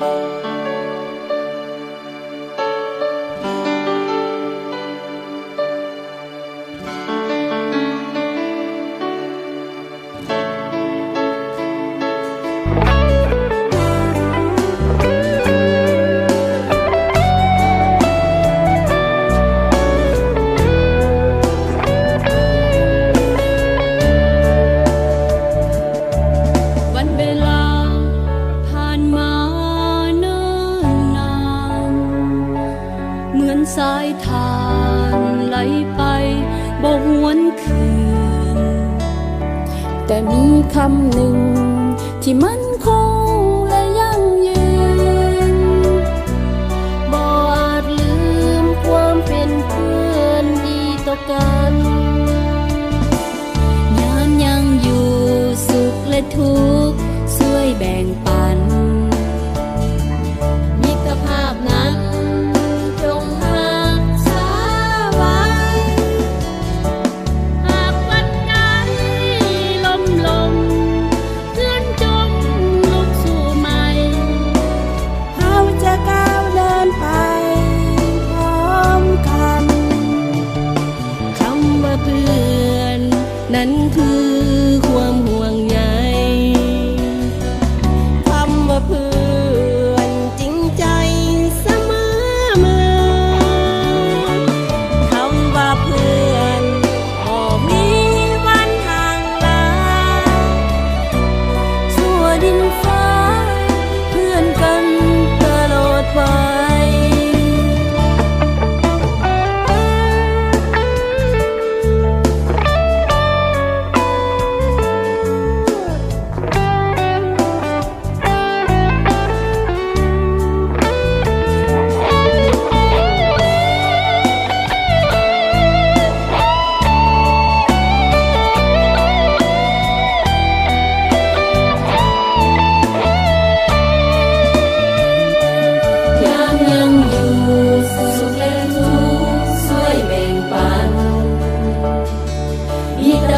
วั อนสายทานไหลไปบ่หวนคืน แต่มีคำหนึ่งที่มันคงและยั่งยืนบ่อาจลืมความเป็นเพื่อนดีต่อกันยามยังอยู่สุขและทุกข์ นั้นคือ